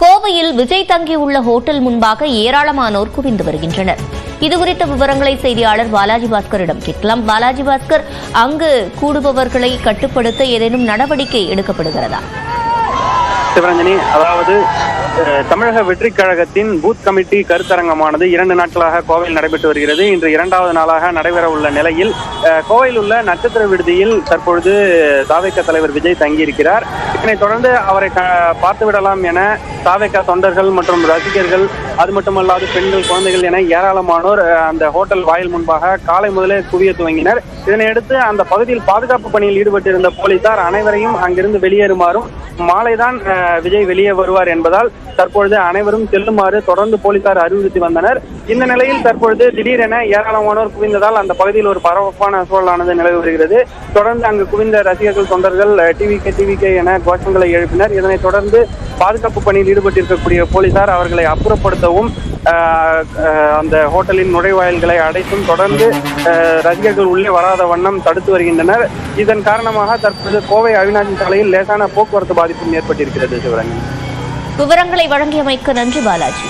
கோவையில் விஜய் தங்கியுள்ள ஹோட்டல் முன்பாக ஏராளமானோர் குவிந்து வருகின்றனர். இதுகுறித்த விவரங்களை செய்தியாளர் பாலாஜி பாஸ்கரிடம் கேட்கலாம். பாலாஜி பாஸ்கர் அங்கு கூடுபவர்களை கட்டுப்படுத்த ஏதேனும் நடவடிக்கை எடுக்கப்படுகிறதா? சிவரஞ்சனி அதாவது தமிழக வெற்றி கழகத்தின் பூத் கமிட்டி கருத்தரங்கமானது இரண்டு நாட்களாக கோவையில் நடைபெற்று வருகிறது. இன்று இரண்டாவது நாளாக நடைபெற உள்ள நிலையில் கோவையில் உள்ள நட்சத்திர விடுதியில் தற்பொழுது தாவேக்க தலைவர் விஜய் தங்கியிருக்கிறார். இதனைத் தொடர்ந்து அவரை பார்த்து விடலாம் என தாவேக்கா தொண்டர்கள் மற்றும் ரசிகர்கள் அது மட்டுமல்லாது பெண்கள் குழந்தைகள் என ஏராளமானோர் அந்த ஹோட்டல் வாயில் முன்பாக காலை முதலே குவிய துவங்கினர். இதனையடுத்து அந்த பகுதியில் பாதுகாப்பு பணியில் ஈடுபட்டிருந்த போலீசார் அனைவரையும் அங்கிருந்து வெளியேறுமாறும் மாலைதான் விஜய் வெளியே வருவார் என்பதால் தற்பொழுது அனைவரும் செல்லுமாறு தொடர்ந்து போலீசார் அறிவுறுத்தி வந்தனர். இந்த நிலையில் தற்பொழுது திடீரென ஏராளமானோர் குவிந்ததால் அந்த பகுதியில் ஒரு பரபரப்பான சூழலானது நிலவி வருகிறது. தொடர்ந்து அங்கு குவிந்த ரசிகர்கள் தொண்டர்கள் டிவிகே டிவிகே என கோஷங்களை எழுப்பினர். இதனைத் தொடர்ந்து பாதுகாப்பு பணியில் ஈடுபட்டிருக்கக்கூடிய போலீசார் அவர்களை அப்புறப்படுத்த அஹ், அந்த ஹோட்டலின் நுழைவாயில்களை அடைத்தும் தொடர்ந்து அஹ், ரசிகர்கள் உள்ளே வராத வண்ணம் தடுத்து வருகின்றனர். இதன் காரணமாக தற்போது கோவை அவிநாசி சாலையில் லேசான போக்குவரத்து பாதிப்பும் ஏற்பட்டிருக்கிறது சிவரஞ்சன் விவரங்களை வழங்கியமைக்கு நன்றி பாலாஜி.